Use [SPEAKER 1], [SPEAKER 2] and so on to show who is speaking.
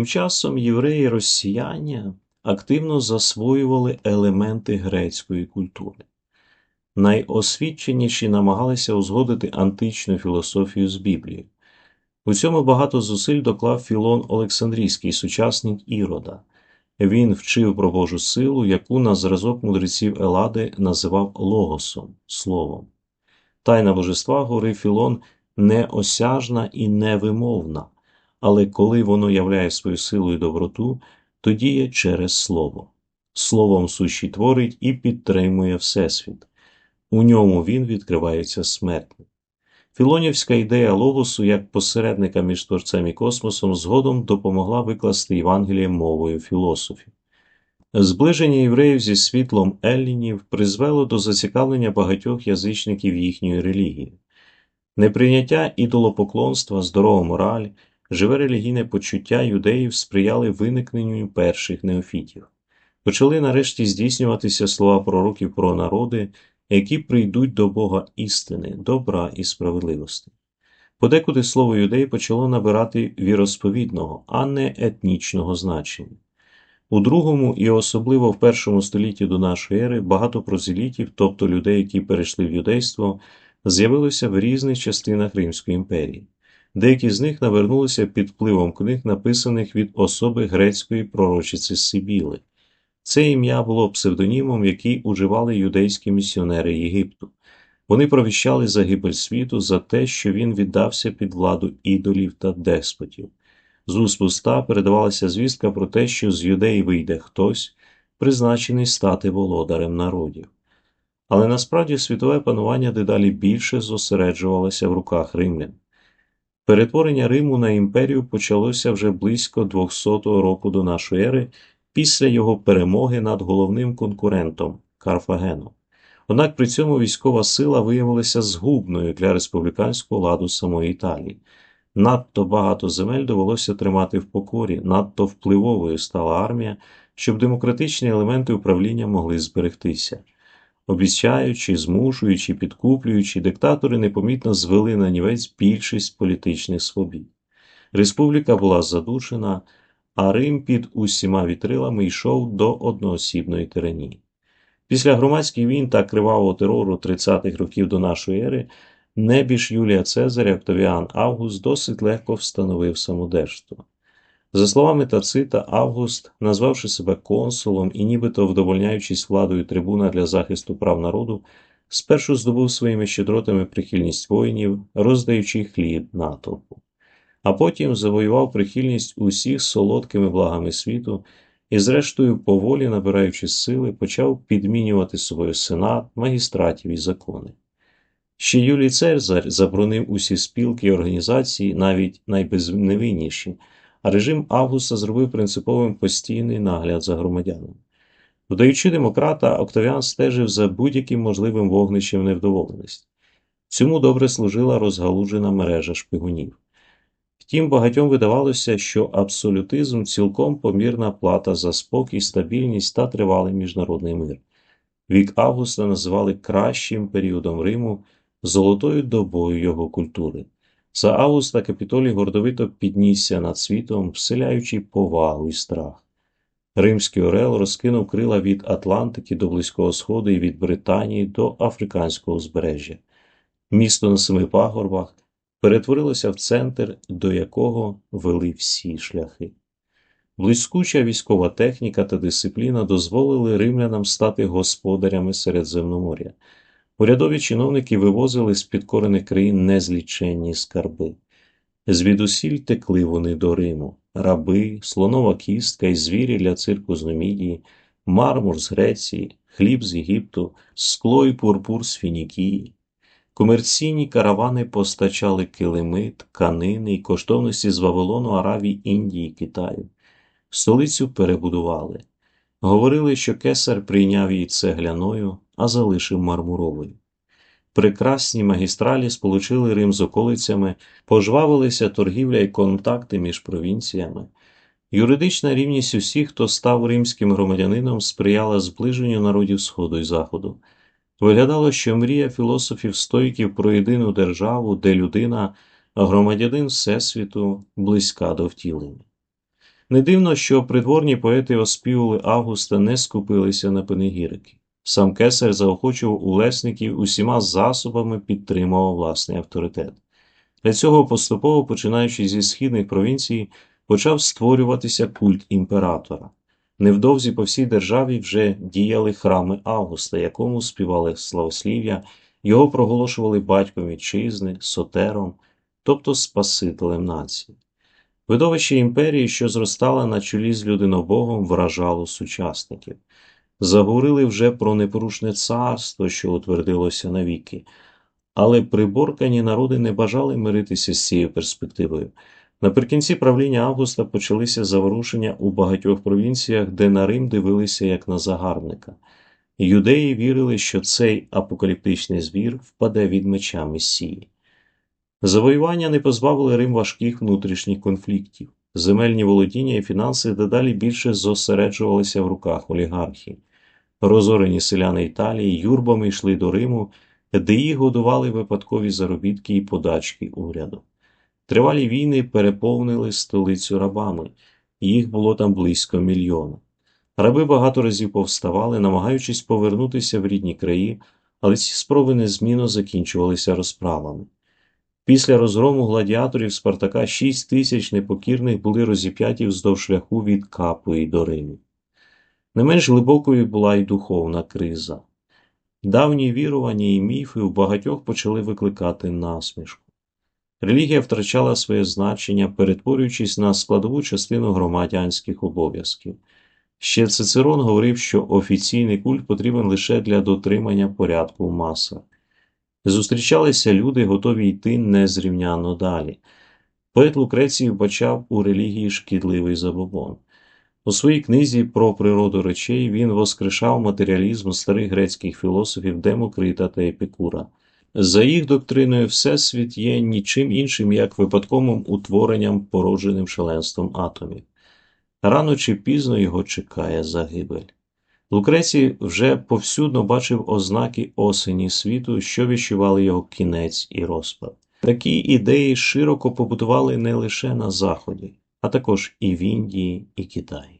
[SPEAKER 1] Тим часом євреї росіяни активно засвоювали елементи грецької культури. Найосвіченіші намагалися узгодити античну філософію з Біблією. У цьому багато зусиль доклав Філон Олександрійський, сучасник Ірода. Він вчив про Божу силу, яку на зразок мудреців Елади називав логосом словом. Тайна божества говорив Філон неосяжна і невимовна, але коли воно являє свою силу і доброту, то діє через слово. Словом сущий творить і підтримує Всесвіт. У ньому він відкривається смертним. Філонівська ідея логосу як посередника між творцем і космосом згодом допомогла викласти Євангеліє мовою філософів. Зближення євреїв зі світлом Еллінів призвело до зацікавлення багатьох язичників їхньої релігії. Неприйняття ідолопоклонства, здорова мораль, живе релігійне почуття юдеїв сприяли виникненню перших неофітів. Почали нарешті здійснюватися слова пророків про народи, які прийдуть до Бога істини, добра і справедливості. Подекуди слово юдей почало набирати віросповідного, а не етнічного значення. У другому і особливо в першому столітті до нашої ери багато прозелітів, тобто людей, які перейшли в юдейство, з'явилося в різних частинах Римської імперії. Деякі з них навернулися під впливом книг, написаних від особи грецької пророчиці Сибіли. Це ім'я було псевдонімом, який уживали юдейські місіонери Єгипту. Вони провіщали загибель світу за те, що він віддався під владу ідолів та деспотів. З уст уста передавалася звістка про те, що з юдеї вийде хтось, призначений стати володарем народів. Але насправді світове панування дедалі більше зосереджувалося в руках римлян. Перетворення Риму на імперію почалося вже близько 200 року до нашої ери після його перемоги над головним конкурентом Карфагеном. Однак при цьому військова сила виявилася згубною для республіканського ладу самої Італії. Надто багато земель довелося тримати в покорі, надто впливовою стала армія, щоб демократичні елементи управління могли зберегтися. Обіцяючи, змушуючи, підкуплюючи, диктатори непомітно звели на нівець більшість політичних свобід. Республіка була задушена, а Рим під усіма вітрилами йшов до одноосібної тиранії. Після громадських війн та кривавого терору 30-х років до нашої ери небіж Юлія Цезарь і Октавіан Август досить легко встановив самодержство. За словами Тацита, Август, назвавши себе консулом і нібито вдовольняючись владою трибуна для захисту прав народу, спершу здобув своїми щедротами прихильність воїнів, роздаючи хліб натовпу, а потім завоював прихильність усіх солодкими благами світу і, зрештою, поволі набираючи сили, почав підмінювати собою сенат, магістратів і закони. Ще Юлій Цезарь заборонив усі спілки і організації, навіть найбезневинніші, режим Августа зробив принциповим постійний нагляд за громадянами. Вдаючи демократа, Октавіан стежив за будь-яким можливим вогнищем невдоволеності. Цьому добре служила розгалужена мережа шпигунів. Втім, багатьом видавалося, що абсолютизм цілком помірна плата за спокій, стабільність та тривалий міжнародний мир. Вік Августа називали кращим періодом Риму, золотою добою його культури. За Августа Капітолій гордовито піднісся над світом, вселяючи повагу і страх. Римський Орел розкинув крила від Атлантики до Близького Сходу і від Британії до Африканського узбережжя. Місто на семи пагорбах перетворилося в центр, до якого вели всі шляхи. Блискуча військова техніка та дисципліна дозволили римлянам стати господарями Середземноморя. Урядові чиновники вивозили з підкорених країн незліченні скарби. Звідусіль текли вони до Риму раби, слонова кістка і звірі для цирку з Нумідії, мармур з Греції, хліб з Єгипту, скло і пурпур з Фінікії. Комерційні каравани постачали килими, тканини і коштовності з Вавилону, Аравії, Індії, Китаю. Столицю перебудували. Говорили, що кесар прийняв її цегляною, а залишив мармуровою. Прекрасні магістралі сполучили Рим з околицями, пожвавилися торгівля і контакти між провінціями. Юридична рівність усіх, хто став римським громадянином, сприяла зближенню народів Сходу і Заходу. Виглядало, що мрія філософів стоїків про єдину державу, де людина, громадянин Всесвіту, близька до втілення. Не дивно, що придворні поети оспівували Августа не скупилися на панегірики. Сам кесар заохочував улесників усіма засобами підтримував власний авторитет. Для цього поступово, починаючи зі східних провінцій, почав створюватися культ імператора. Невдовзі по всій державі вже діяли храми Августа, якому співали славослів'я, його проголошували батьком вітчизни, сотером, тобто Спасителем нації. Видовище імперії, що зростала на чолі з людинобогом, вражало сучасників. Заговорили вже про непорушне царство, що утвердилося навіки, але приборкані народи не бажали миритися з цією перспективою. Наприкінці правління Августа почалися заворушення у багатьох провінціях, де на Рим дивилися як на загарбника. Юдеї вірили, що цей апокаліптичний звір впаде від меча Месії. Завоювання не позбавили Рим важких внутрішніх конфліктів. Земельні володіння і фінанси дедалі більше зосереджувалися в руках олігархів. Розорені селяни Італії юрбами йшли до Риму, де їх годували випадкові заробітки і подачки уряду. Тривалі війни переповнили столицю рабами, їх було там близько мільйона. Раби багато разів повставали, намагаючись повернутися в рідні краї, але ці спроби незмінно закінчувалися розправами. Після розгрому гладіаторів Спартака шість тисяч непокірних були розіп'яті вздовж шляху від Капуї до Риму. Не менш глибокою була й духовна криза. Давні вірування і міфи у багатьох почали викликати насмішку. Релігія втрачала своє значення, перетворюючись на складову частину громадянських обов'язків. Ще Цицерон говорив, що офіційний культ потрібен лише для дотримання порядку в масах. Зустрічалися люди, готові йти незрівняно далі. Поет Лукрецій вбачав у релігії шкідливий забобон. У своїй книзі про природу речей він воскрешав матеріалізм старих грецьких філософів Демокрита та Епікура. За їх доктриною, Всесвіт є нічим іншим, як випадковим утворенням, породженим шаленством атомів. Рано чи пізно його чекає загибель. Лукрецій вже повсюдно бачив ознаки осені світу, що відчували його кінець і розпад. Такі ідеї широко побудували не лише на Заході, а також і в Індії, і Китаї.